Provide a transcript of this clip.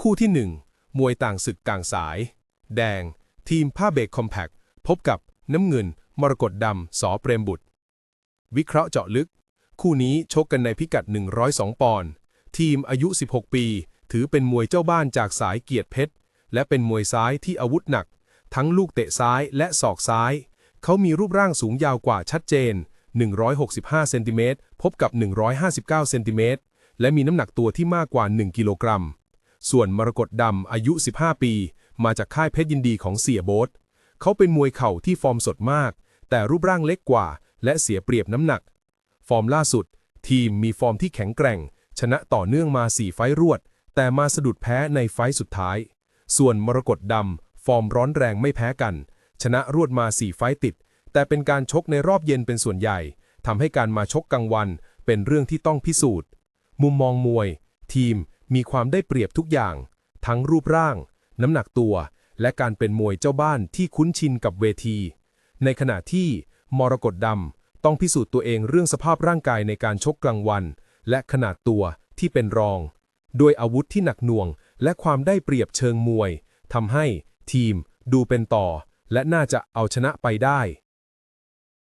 คู่ที่ 1 มวยต่างศึกกลางสาย แดง ทีมผ้าเบรกคอมแพคพบกับน้ำเงิน มรกตดำสอเปรมบุตร วิเคราะห์เจาะลึก คู่นี้ชกกันในพิกัด 102 ปอนด์ทีมอายุ 16 ปี ถือเป็นมวยเจ้าบ้านจากสายเกียรติเพชร และเป็นมวยซ้ายที่อาวุธหนัก ทั้งลูกเตะซ้ายและศอกซ้าย เขามีรูปร่างสูงยาวกว่าชัดเจน 165 เซนติเมตรพบกับ 159 เซนติเมตรและมีน้ำหนักตัวที่มากกว่า 1 กิโลกรัม ส่วนมรกตดำอายุ 15 ปี มาจากค่ายเพชรยินดีของเสียโบ๊ทเขาเป็นมวยเข่าที่ฟอร์มสดมาก แต่รูปร่างเล็กกว่า และเสียเปรียบน้ำหนัก ฟอร์มล่าสุด ทีมมีฟอร์มที่แข็งแกร่ง ชนะต่อเนื่องมา4ไฟรวด แต่มาสะดุดแพ้ในไฟสุดท้าย ส่วนมรกตดำฟอร์มร้อนแรงไม่แพ้กัน ชนะรวดมา4ไฟต์ติด แต่เป็นการชกในรอบเย็นเป็นส่วนใหญ่ทำให้การมาชกกลางวันเป็นเรื่องที่ต้องพิสูจน์ มุมมองมวย ทีม มีความได้เปรียบทุกอย่าง ทั้งรูปร่าง น้ำหนักตัว และการเป็นมวยเจ้าบ้านที่คุ้นชินกับเวที ในขณะที่มรกตดำต้องพิสูจน์ตัวเองเรื่องสภาพร่างกายในการชกกลางวัน และขนาดตัวที่เป็นรอง โดยอาวุธที่หนักหน่วง และความได้เปรียบเชิงมวยทำให้ทีมดูเป็นต่อ และน่าจะเอาชนะไปได้